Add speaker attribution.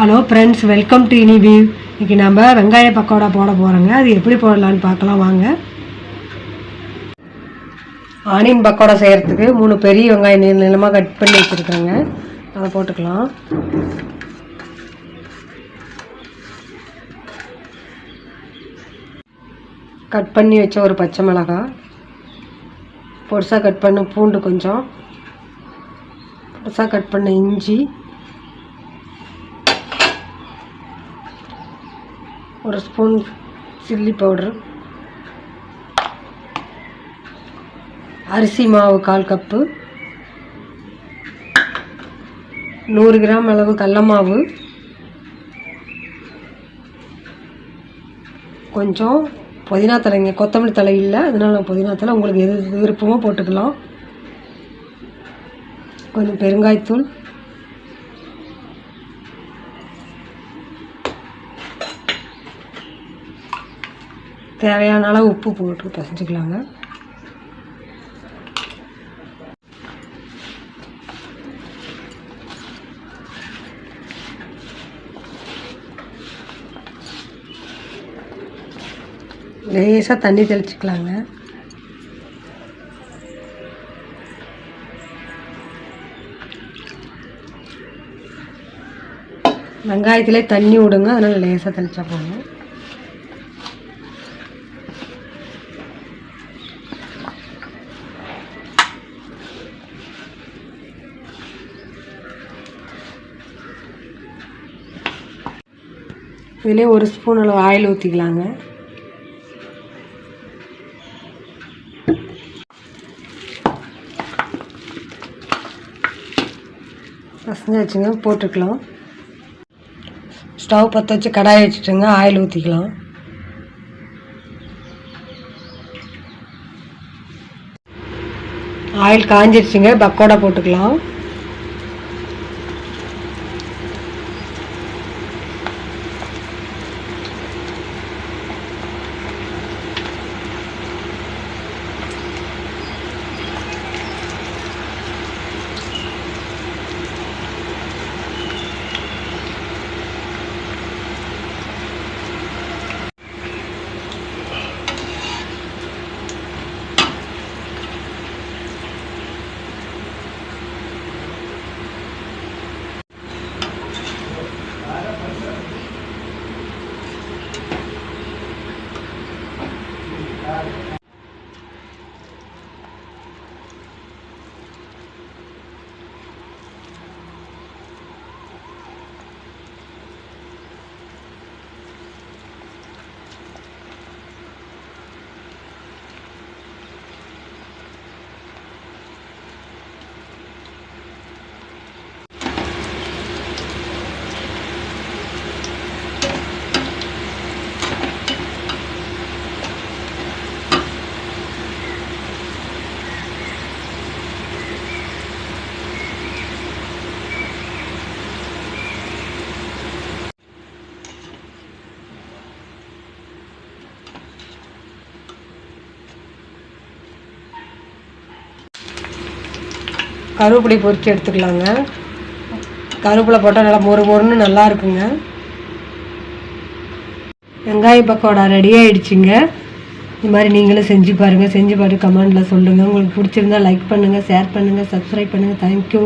Speaker 1: Hello friends welcome to இனி view இன்னைக்கு நம்ம வெங்காய பக்கோடா போட போகிறோங்க அது எப்படி போடலான்னு பார்க்கலாம் வாங்க. ஆனியன் பக்கோடா செய்கிறதுக்கு மூணு பெரிய வெங்காயம் நீள நீளமாக கட் பண்ணி வச்சுருக்காங்க அதை போட்டுக்கலாம். கட் பண்ணி வச்ச ஒரு பச்சை மிளகாய் பொடிசாக கட் பண்ண பூண்டு கொஞ்சம். பொடிசாக கட் பண்ண இஞ்சி. ஒரு ஸ்பூன் சில்லி பவுடர். அரிசி மாவு கால் கப்பு. நூறு கிராம் அளவு கடல மாவு. கொஞ்சம் புதினா தலைங்க கொத்தமல்லி தலை இல்லை அதனால் நான் புதினா தலை உங்களுக்கு எது விருப்பமோ போட்டுக்கலாம். கொஞ்சம் பெருங்காயத்தூள். தேவையான அளவு உப்பு போட்டு பசஞ்சுக்கலாங்க. லேசாக தண்ணி தெளிச்சிக்கலாங்க. வெங்காயத்திலே தண்ணி விடுங்க அதனால் லேசாக தெளிச்சா போதும். இதிலே ஒரு ஸ்பூன் அளவு ஆயில் ஊற்றிக்கலாங்க பசஞ்சாச்சுங்க போட்டுக்கலாம். ஸ்டவ் பற்ற வச்சு கடாயை வச்சுட்டுங்க ஆயில் ஊற்றிக்கலாம் ஆயில் காஞ்சிருச்சுங்க பக்கோடா போட்டுக்கலாம். கருவேப்பிலை பொறிச்சு எடுத்துக்கலாங்க. கருவேப்பிலை போட்டால் நல்லா மொறு மொறுன்னு நல்லா இருக்குங்க. வெங்காய பக்கோடா ரெடி ஆகிடுச்சிங்க இது மாதிரி நீங்களும் செஞ்சு பாருங்கள் செஞ்சு பார்த்து கமெண்டில் சொல்லுங்கள் உங்களுக்கு பிடிச்சிருந்தா லைக் பண்ணுங்கள் ஷேர் பண்ணுங்கள் சப்ஸ்கிரைப் பண்ணுங்கள் தேங்க்யூ